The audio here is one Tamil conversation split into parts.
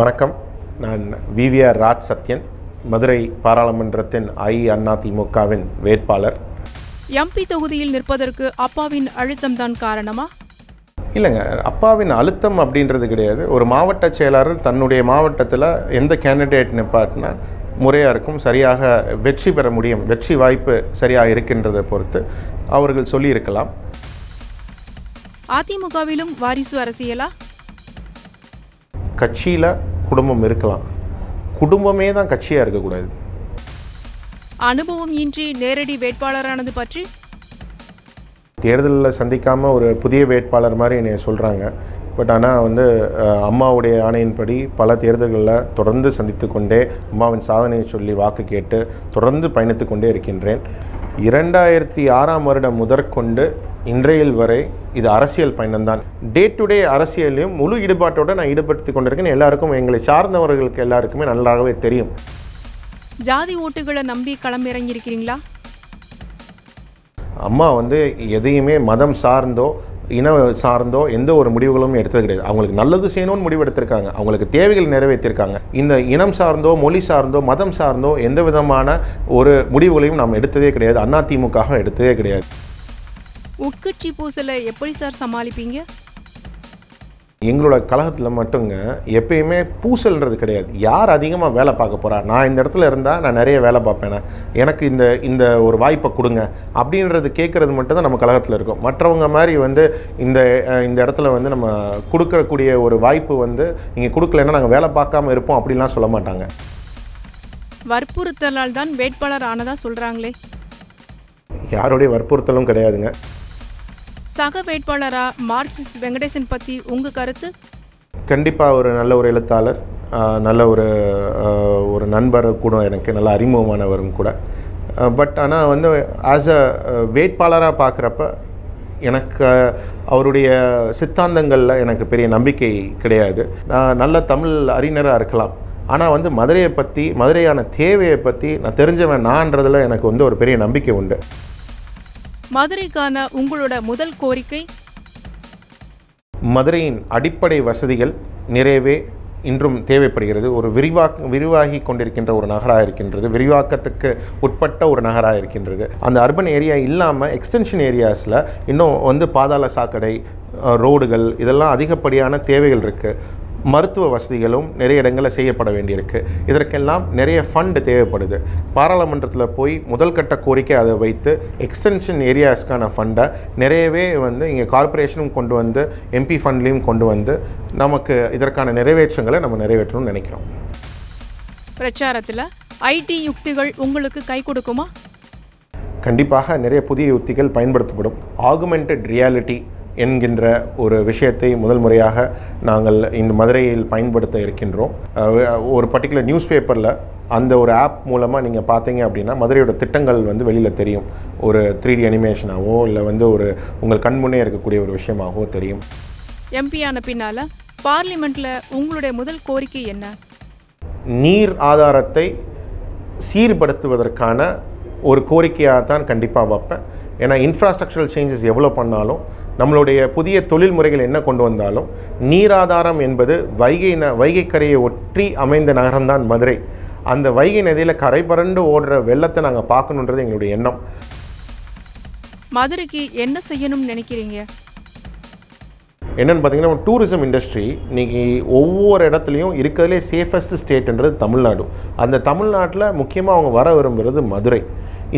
வணக்கம். நான் விவிஆர் ராஜ் சத்யன் மதுரை பாராளுமன்றத்தின் அஇஅதிமுகவின் வேட்பாளர். எம்பி தொகுதியில் நிற்பதற்கு அப்பாவின் அழுத்தம்தான் காரணமா? இல்லைங்க அப்பாவின் அழுத்தம் அப்படின்றது கிடையாது. ஒரு மாவட்ட செயலாளர் தன்னுடைய மாவட்டத்தில் எந்த கேண்டிடேட் நிப்பாட்டினா முறையாக இருக்கும் சரியாக வெற்றி பெற முடியும் வெற்றி வாய்ப்பு சரியாக இருக்கின்றதை பொறுத்து அவர்கள் சொல்லியிருக்கலாம். அதிமுகவிலும் வாரிசு அரசியலா? கட்சியில் குடும்பம் இருக்கலாம். குடும்பமே தான் கட்சியாக இருக்கக்கூடாது. அனுபவம் இன்றி நேரடி வேட்பாளரானது பற்றி? தேர்தலில் சந்திக்காமல் ஒரு புதிய வேட்பாளர் மாதிரி என்னை சொல்கிறாங்க பட் ஆனால் வந்து அம்மாவுடைய ஆணையின்படி பல தேர்தல்களில் தொடர்ந்து சந்தித்து கொண்டே அம்மாவின் சாதனையை சொல்லி வாக்கு கேட்டு தொடர்ந்து பயணித்து கொண்டே இருக்கின்றேன். இரண்டாயிரத்தி ஆறாம் வருடம் முதற்கொண்டு இன்றையில் வரை இது அரசியல் பயணம்தான். டே டு டே அரசியலையும் முழு ஈடுபாட்டோடு நான் ஈடுபடுத்தி கொண்டிருக்கேன். எல்லாருக்கும் எங்களை சார்ந்தவர்களுக்கு எல்லாருக்குமே நன்றாகவே தெரியும். ஜாதி ஓட்டுகளை நம்பி களமிறங்கியிருக்கிறீங்களா? அம்மா வந்து எதையுமே மதம் சார்ந்தோ இன சார்ந்தோ எந்த ஒரு முடிவுகளும் எடுத்தது கிடையாது. அவங்களுக்கு நல்லது செய்யணும்னு முடிவு எடுத்திருக்காங்க அவங்களுக்கு தேவைகள் நிறைவேற்றிருக்காங்க. இந்த இனம் சார்ந்தோ மொழி சார்ந்தோ மதம் சார்ந்தோ எந்த விதமான ஒரு முடிவுகளையும் நாம் எடுத்ததே கிடையாது. அதிமுக எடுத்ததே கிடையாது. உட்கட்சி பூசலை எப்படி சார் சமாளிப்பீங்க? எங்களோட கழகத்தில் மட்டுங்க எப்பயுமே பூசல்ன்றது கிடையாது. யார் அதிகமாக வேலை பார்க்க போகிறா நான் இந்த இடத்துல இருந்தால் நான் நிறைய வேலை பார்ப்பேனா? எனக்கு இந்த இந்த ஒரு வாய்ப்பை கொடுங்க. அப்படின்றது கேட்குறது மட்டும் தான் நம்ம கழகத்தில் இருக்கும். மற்றவங்க மாதிரி வந்து இந்த இந்த இடத்துல வந்து நம்ம கொடுக்கக்கூடிய ஒரு வாய்ப்பு வந்து நீங்கள் கொடுக்கலன்னா நாங்கள் வேலை பார்க்காம இருப்போம் அப்படின்லாம் சொல்ல மாட்டாங்க. வற்புறுத்தலால் தான் வேட்பாளர் ஆனதா சொல்றாங்களே. யாருடைய வற்புறுத்தலும் கிடையாதுங்க. சக வேட்பாளரா மார்க்சிஸ் வெங்கடேசன் பத்தி உங்க கருத்து? கண்டிப்பாக ஒரு நல்ல ஒரு எழுத்தாளர் நல்ல ஒரு ஒரு நண்பர் கூட எனக்கு நல்ல அறிமுகமானவரும் கூட. பட் ஆனால் வந்து ஆஸ் அ வேட்பாளராக பார்க்குறப்ப எனக்கு அவருடைய சித்தாந்தங்களில் எனக்கு பெரிய நம்பிக்கை கிடையாது. நான் நல்ல தமிழ் அறிஞராக இருக்கலாம். ஆனால் வந்து மதுரையை பற்றி மதுரையான தேவையை பற்றி நான் தெரிஞ்சவன் நான்றதில் எனக்கு வந்து ஒரு பெரிய நம்பிக்கை உண்டு. மதுரைக்கான உங்களோட முதல் கோரிக்கை? மதுரையின் அடிப்படை வசதிகள் நிறையவே இன்றும் தேவைப்படுகிறது. ஒரு விரிவா விரிவாகி கொண்டிருக்கின்ற ஒரு நகராக இருக்கின்றது. விரிவாக்கத்துக்கு உட்பட்ட ஒரு நகராக இருக்கின்றது. அந்த அர்பன் ஏரியா இல்லாமல் எக்ஸ்டென்ஷன் ஏரியாஸில் இன்னும் வந்து பாதாள சாக்கடை ரோடுகள் இதெல்லாம் அதிகப்படியான தேவைகள் இருக்குது மருத்துவ வசதிகளும் நிறைய இடங்களில் செய்யப்பட வேண்டியிருக்கு. இதற்கெல்லாம் நிறைய ஃபண்டு தேவைப்படுது. பாராளுமன்றத்தில் போய் முதல் கட்ட கோரிக்கை அதை வைத்து எக்ஸ்டென்ஷன் ஏரியாஸ்க்கான ஃபண்டை நிறையவே வந்து இங்கே கார்ப்பரேஷனும் கொண்டு வந்து எம்பி ஃபண்ட்லேயும் கொண்டு வந்து நமக்கு இதற்கான நிறைவேற்றங்களை நம்ம நிறைவேற்றணும்னு நினைக்கிறோம். பிரச்சாரத்துல ஐடி யுக்திகள் உங்களுக்கு கை கொடுக்குமா? கண்டிப்பாக நிறைய புதிய யுக்திகள் பயன்படுத்தப்படும். ஆகுமெண்டட் ரியாலிட்டி என்கின்ற ஒரு விஷயத்தை முதல் முறையாக நாங்கள் இந்த மதுரையில் பயன்படுத்த இருக்கின்றோம். ஒரு பர்டிகுலர் நியூஸ் பேப்பரில் அந்த ஒரு ஆப் மூலமாக நீங்கள் பார்த்தீங்க அப்படின்னா மதுரையோட திட்டங்கள் வந்து வெளியில் தெரியும். ஒரு த்ரீ டி அனிமேஷனாகவோ இல்லை வந்து ஒரு உங்கள் கண்முன்னே இருக்கக்கூடிய ஒரு விஷயமாகவோ தெரியும். எம்பி ஆன பின்னால பார்லிமெண்ட்ல உங்களுடைய முதல் கோரிக்கை என்ன? நீர் ஆதாரத்தை சீர்படுத்துவதற்கான ஒரு கோரிக்கையாக தான் கண்டிப்பாக வைப்பேன். ஏன்னா இன்ஃப்ராஸ்ட்ரக்சரல் சேஞ்சஸ் எவ்வளோ பண்ணாலும் நம்மளுடைய புதிய தொழில் முறைகள் என்ன கொண்டு வந்தாலும் நீராதாரம் என்பது வைகை ந வைகை கரையை ஒற்றி அமைந்த நகரம்தான் மதுரை. அந்த வைகை நதியில் கரை பரண்டு ஓடுற வெள்ளத்தை நாங்கள் பார்க்கணுன்றது எங்களுடைய எண்ணம். மதுரைக்கு என்ன செய்யணும்னு நினைக்கிறீங்க? என்னென்னு பார்த்தீங்கன்னா டூரிசம் இண்டஸ்ட்ரி இன்னைக்கு ஒவ்வொரு இடத்துலையும் இருக்கிறதுலே சேஃபஸ்ட் ஸ்டேட்ன்றது தமிழ்நாடு. அந்த தமிழ்நாட்டில் முக்கியமாக அவங்க வர விரும்புகிறது மதுரை.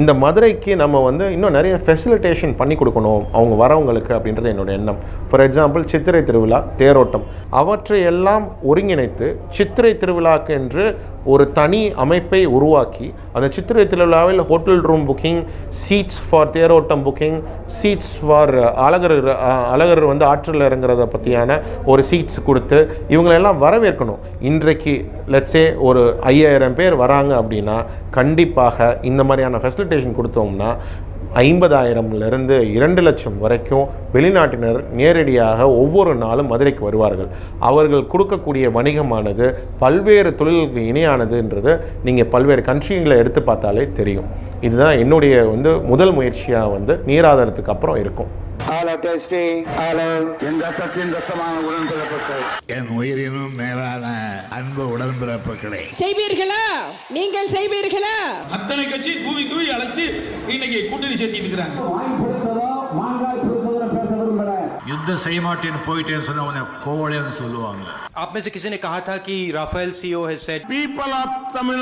இந்த மதுரைக்கு நம்ம வந்து இன்னும் நிறைய ஃபெசிலிட்டேஷன் பண்ணி கொடுக்கணும் அவங்க வரவங்களுக்கு அப்படின்றது என்னோட எண்ணம். ஃபார் எக்ஸாம்பிள் சித்திரை திருவிழா தேரோட்டம். அவற்றையெல்லாம் ஒருங்கிணைத்து சித்திரை திருவிழாக்கு என்று ஒரு தனி அமைப்பை உருவாக்கி அந்த சித்திரை திருவிழாவில் hotel room booking seats for தேரோட்டம் booking seats for Azhagar Azhagar வந்து ஆற்றில் இறங்குறத பற்றியான ஒரு சீட்ஸ் கொடுத்து இவங்களெல்லாம் வரவேற்கணும். இன்றைக்கு லட்சே ஒரு ஐயாயிரம் பேர் வராங்க அப்படின்னா கண்டிப்பாக இந்த மாதிரியான ஃபெசிலிட்டேஷன் கொடுத்தோம்னா ஐம்பதாயிரம்லேருந்து இரண்டு லட்சம் வரைக்கும் வெளிநாட்டினர் நேரடியாக ஒவ்வொரு நாளும் மதுரைக்கு வருவார்கள். அவர்கள் கொடுக்கக்கூடிய வணிகமானது பல்வேறு தொழில்களுக்கு இணையானதுன்றது நீங்கள் பல்வேறு கண்ட்ரிகளை எடுத்து பார்த்தாலே தெரியும். இதுதான் என்னுடைய வந்து முதல் முயற்சியாக வந்து நீராதாரத்துக்கு அப்புறம் இருக்கும். Hello, testing. Hello. என் ரத்தத்தின் ரத்தமான உடன்பிறப்புகள் என் உயிரினும் மேலான அன்பு உடன்பிறப்புகளே செய்வீர்களா நீங்கள் செய்வீர்களா அத்தனை கட்சி கூவி கூவி அழைச்சு இன்னைக்கு கூட்டணி சேர்த்திட்டு இருக்கிறாங்க யுத்தம் செய்ய மாட்டேன்னு போயிட்டேன்னு சொன்ன உடனே கோவலைன்னு சொல்லுவாங்க आप में से किसी ने कहा था कि Rafale CEO has said People of Tamil